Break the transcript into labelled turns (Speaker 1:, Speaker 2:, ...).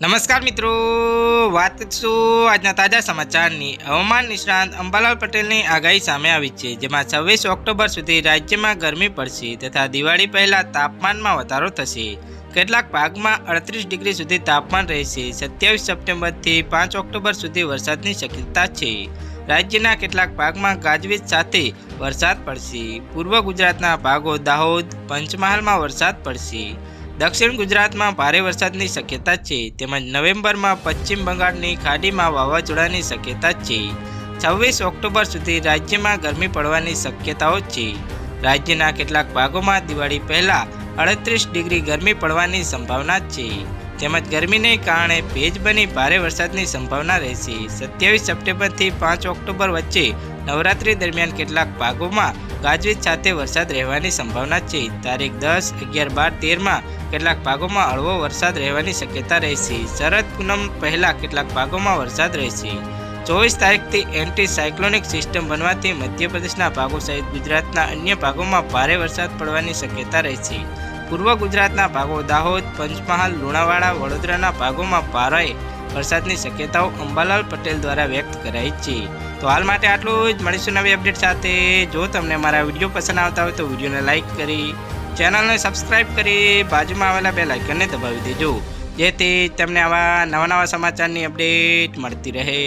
Speaker 1: નમસ્કાર મિત્રો, વાત શું? આજના તાજા સમાચારની હવામાન નિષ્ણાંત અંબાલાલ પટેલની આગાહી સામે આવી છે, જેમાં છવ્વીસ ઓક્ટોબર સુધી રાજ્યમાં ગરમી પડશે તથા દિવાળી પહેલા તાપમાનમાં વધારો થશે. કેટલાક ભાગમાં અડત્રીસ ડિગ્રી સુધી તાપમાન રહેશે. સત્યાવીસ સપ્ટેમ્બરથી પાંચ ઓક્ટોબર સુધી વરસાદની શક્યતા છે. રાજ્યના કેટલાક ભાગમાં ગાજવીજ સાથે વરસાદ પડશે. પૂર્વ ગુજરાતના ભાગો દાહોદ, પંચમહાલમાં વરસાદ પડશે. દક્ષિણ ગુજરાતમાં ભારે વરસાદની શક્યતા છે. તેમજ નવેમ્બરમાં પશ્ચિમ બંગાળની ખાડીમાં વાવાઝોડાની શક્યતા છે. છવ્વીસ ઓક્ટોબર સુધી રાજ્યમાં ગરમી પડવાની શક્યતાઓ છે. રાજ્યના કેટલાક ભાગોમાં દિવાળી પહેલાં અડત્રીસ ડિગ્રી ગરમી પડવાની સંભાવના છે. તેમજ ગરમીને કારણે ભેજ બની ભારે વરસાદની સંભાવના રહેશે. સત્યાવીસ સપ્ટેમ્બરથી પાંચ ઓક્ટોબર વચ્ચે નવરાત્રી દરમિયાન કેટલાક ભાગોમાં ગાજવીજ સાથે વરસાદ રહેવાની સંભાવના છે. તારીખ દસ, અગિયાર, બાર, તેરમાં કેટલાક ભાગોમાં હળવો વરસાદ રહેવાની શક્યતા રહેશે. શરદ પૂનમ પહેલાં કેટલાક ભાગોમાં વરસાદ રહેશે. ચોવીસ તારીખથી એન્ટી સાયક્લોનિક સિસ્ટમ બનવાથી મધ્યપ્રદેશના ભાગો સહિત ગુજરાતના અન્ય ભાગોમાં ભારે વરસાદ પડવાની શક્યતા રહેશે. પૂર્વ ગુજરાતના ભાગો દાહોદ, પંચમહાલ, લુણાવાડા, વડોદરાના ભાગોમાં ભારે વરસાદની શક્યતાઓ અંબાલાલ પટેલ દ્વારા વ્યક્ત કરાઈ છે. તો હાલ માટે આટલું જ. મળીશું નવી અપડેટ સાથે. જો તમને મારા વીડિયો પસંદ આવતા હોય તો વિડીયોને લાઇક કરી, ચેનલને સબસ્ક્રાઈબ કરી, બાજુમાં આવેલા બે લાઇકનને દબાવી દેજો. જેથી તમને આવા નવા નવા સમાચારની અપડેટ મળતી રહે.